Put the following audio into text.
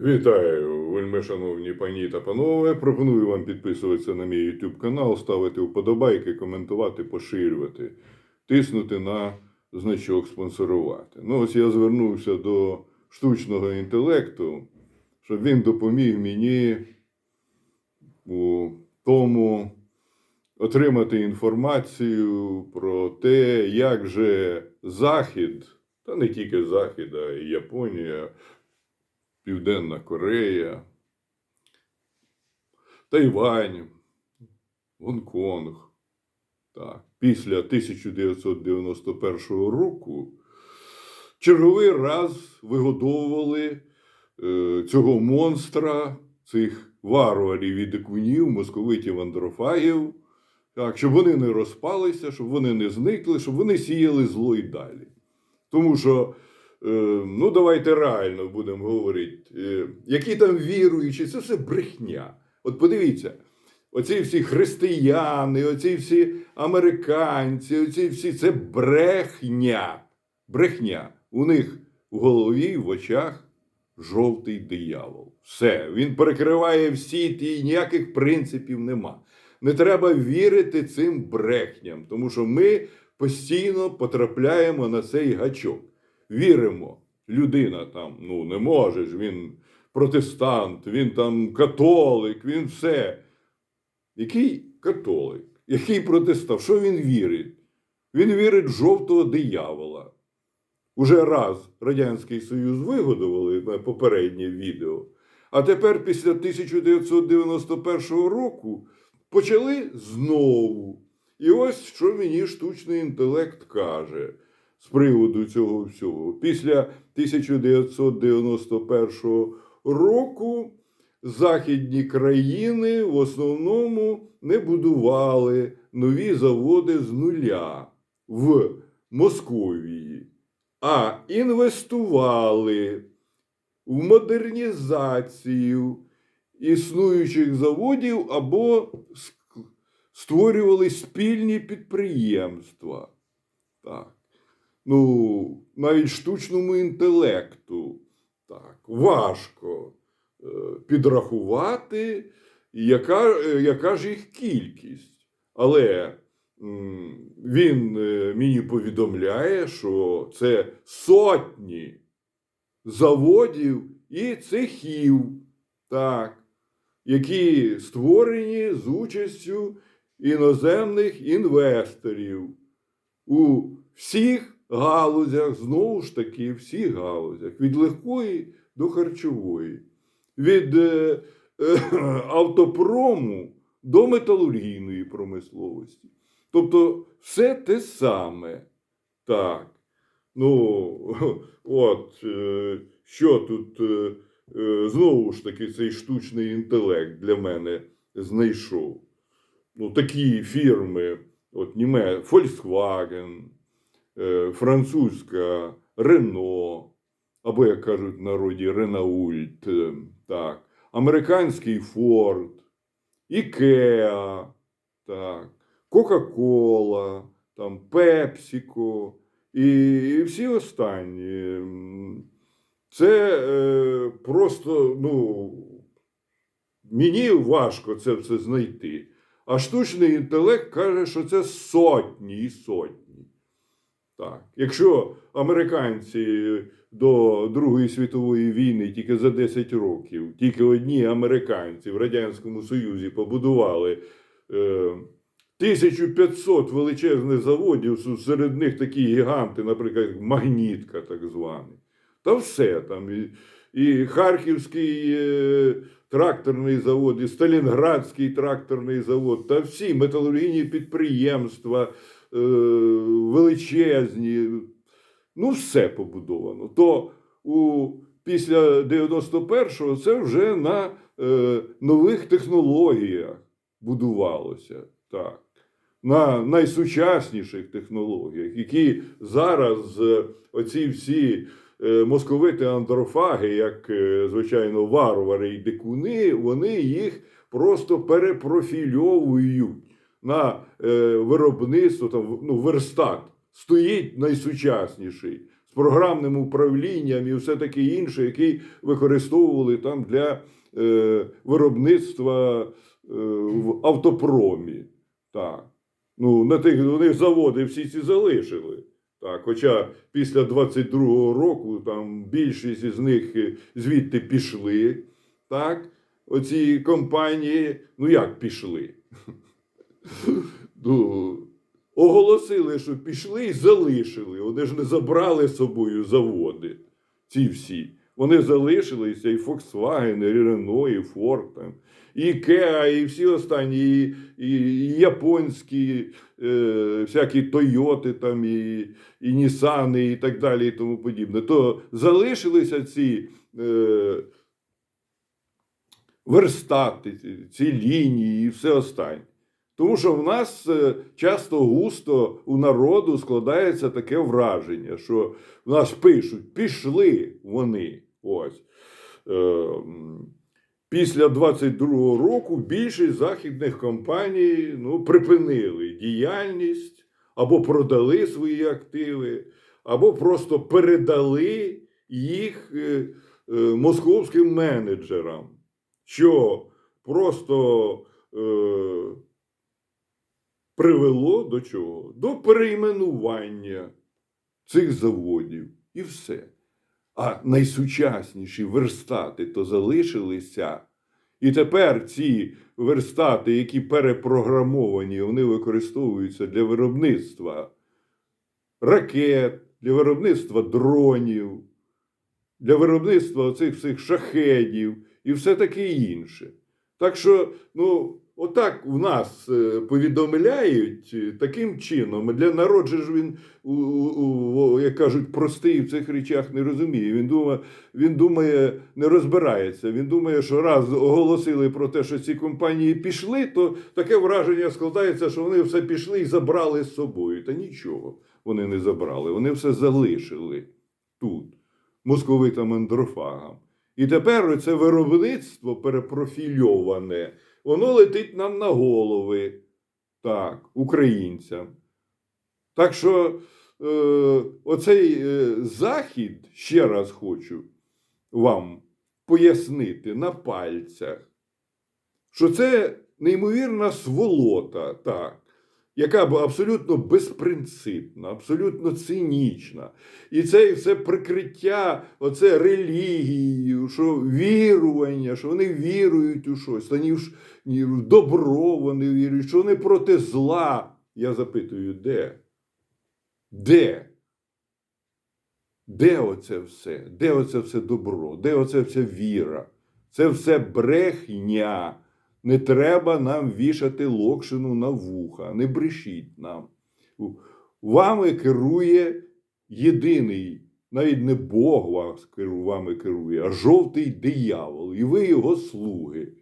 Вітаю, вельми шановні пані та панове. Пропоную вам підписуватися на мій YouTube канал, ставити вподобайки, коментувати, поширювати, тиснути на значок спонсорувати. Ну, ось я звернувся до штучного інтелекту, щоб він допоміг мені у тому отримати інформацію про те, як же Захід, та не тільки Захід, а й Японія. Південна Корея, Тайвань, Гонконг. Так. Після 1991 року черговий раз вигодовували е, цього монстра, цих варварів і дикунів, московитів андрофагів, так, щоб вони не розпалися, щоб вони не зникли, щоб вони сіяли зло і далі. Тому що ну, давайте реально будемо говорити, е, які там віруючі, це все брехня. От подивіться, оці всі християни, оці всі американці, оці всі це брехня. Брехня. У них в голові, в очах жовтий диявол. Все, він перекриває всі ті, ніяких принципів нема. Не треба вірити цим брехням, тому що ми постійно потрапляємо на цей гачок віримо. Людина там ну не може ж, він протестант, він там католик, він все. Який католик? Який протестант? Що він вірить? Він вірить в жовтого диявола. Уже раз Радянський Союз вигодували на попереднє відео. А тепер, після 1991 року, почали знову. І ось що мені штучний інтелект каже з приводу цього всього. Після 1991 року західні країни в основному не будували нові заводи з нуля в Московії, а інвестували в модернізацію існуючих заводів або створювали спільні підприємства. Так ну, навіть штучному інтелекту так, важко е, підрахувати, яка, е, яка ж їх кількість. Але він е, мені повідомляє, що це сотні заводів і цехів, так, які створені з участю іноземних інвесторів у всіх галузях, знову ж таки, всіх галузях, від легкої до харчової, від е, е, автопрому до металургійної промисловості. Тобто все те саме. Так. Ну, от, е, що тут е, е, знову ж таки цей штучний інтелект для мене знайшов. Ну, такі фірми, от німе, Volkswagen, французька Рено, або, як кажуть в народі, Ренаульт, е, так, американський Форд, Ікеа, так, Кока-Кола, там, Пепсіко і, і всі останні. Це е, просто, ну, мені важко це все знайти. А штучний інтелект каже, що це сотні і сотні. Так. Якщо американці до Другої світової війни тільки за 10 років, тільки одні американці в Радянському Союзі побудували е, 1500 величезних заводів, серед них такі гіганти, наприклад, магнітка, так званий. Та все там. І, і Харківський е, тракторний завод, і Сталінградський тракторний завод, та всі металургійні підприємства величезні. Ну, все побудовано. То у, після 91-го це вже на е, нових технологіях будувалося. Так. На найсучасніших технологіях, які зараз е, оці всі е, московити андрофаги, як е, звичайно, варвари і дикуни, вони їх просто перепрофільовують на е, виробництво, там, ну, верстат. Стоїть найсучасніший з програмним управлінням і все таке інше, який використовували там для е, виробництва е, в автопромі. Так. Ну, на тих вони заводи всі ці залишили. Так, хоча після 22-го року там більшість із них е, звідти пішли. Так, оці компанії, ну як пішли? Ну, оголосили, що пішли і залишили. Вони ж не забрали з собою заводи. Ці всі. Вони залишилися і Volkswagen, і Renault, і Ford, там, і IKEA, і всі останні, і, і, і японські, е, всякі Тойоти, там, і, і Nissan, і так далі, і тому подібне. То залишилися ці е, верстати, ці лінії і все останнє. Тому що в нас е, часто густо у народу складається таке враження, що в нас пишуть, пішли вони. Ось. Е, Після 22-го року більшість західних компаній ну, припинили діяльність або продали свої активи, або просто передали їх е, московським менеджерам, що просто привело до чого? До перейменування цих заводів і все. А найсучасніші верстати то залишилися. І тепер ці верстати, які перепрограмовані, вони використовуються для виробництва ракет, для виробництва дронів, для виробництва оцих всіх шахедів і все таке інше. Так що, ну, отак в нас е, повідомляють е, таким чином. Для народ же ж він, у, у, у, як кажуть, простий в цих речах не розуміє. Він думає, він думає, не розбирається. Він думає, що раз оголосили про те, що ці компанії пішли, то таке враження складається, що вони все пішли і забрали з собою. Та нічого вони не забрали, вони все залишили тут, московитам андрофагам. І тепер це виробництво перепрофільоване, воно летить нам на голови, так, українцям. Так що е, оцей е, захід, ще раз хочу вам пояснити на пальцях, що це неймовірна сволота, так, яка абсолютно безпринципна, абсолютно цинічна. І це все прикриття, оце релігією, що вірування, що вони вірують у щось, та ні в ні в добро вони вірують, що вони проти зла. Я запитую, де? Де? Де оце все? Де оце все добро? Де оце вся віра? Це все брехня. Не треба нам вішати локшину на вуха, не брешіть нам. Вами керує єдиний, навіть не Бог вас вами керує, а жовтий диявол, і ви його слуги.